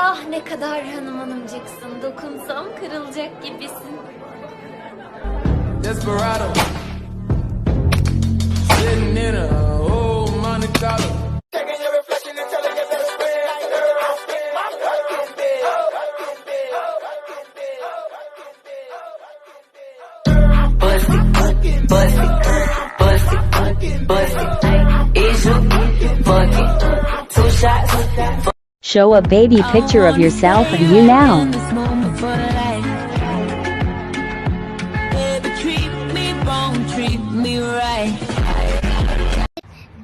Ah ne kadar hanım hanımcıksın. Dokunsam kırılacak gibisin. Desperado. Sitting in a old Monte Carlo. bust it, bust it, bust it, bust it. Is you fuck it? Two shots. Show a baby picture of yourself and you now.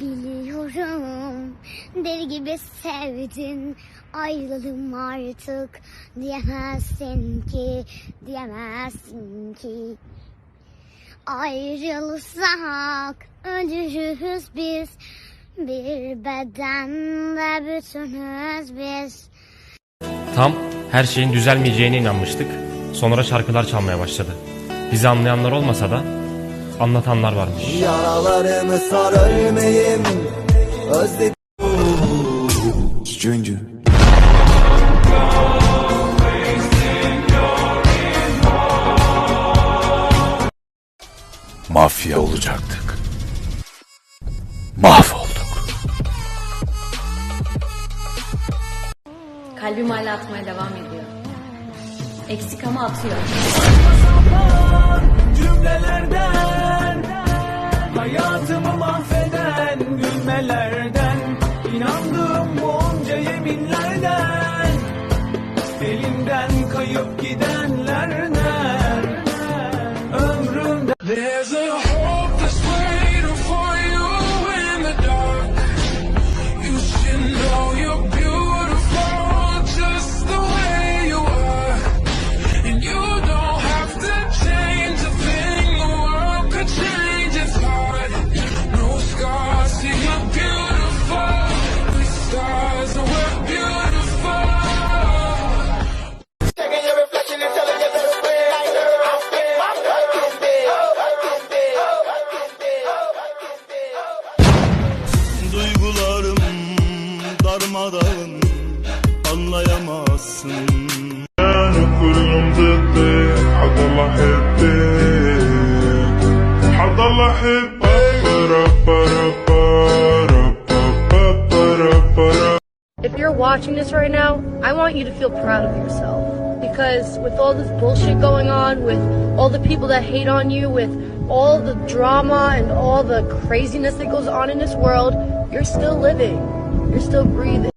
Biliyorum deli gibi sevdin artık diyemezsin ki diyemezsin ki ayrılsak ölürüz biz bir bedende bütünüz biz Tam her şeyin düzelmeyeceğine inanmıştık. Sonra şarkılar çalmaya başladı. Bizi anlayanlar olmasa da anlatanlar varmış. Yaralarımı sar ölmeyim Özledim Stranger Mafya olacaktık. Mahvolduk. Kalbim hala atmaya devam ediyor. Eksik ama atıyor. Cümlelerden Hayatımı mahveden gülmelerden inandığım bu onca yeminlerden Elimden kayıp gidenlerden Anlayamazsın If you're watching this right now, I want you to feel proud of yourself. Because with all this bullshit going on, with all the people that hate on you, with all the drama and all the craziness that goes on in this world, you're still living. You're still breathing.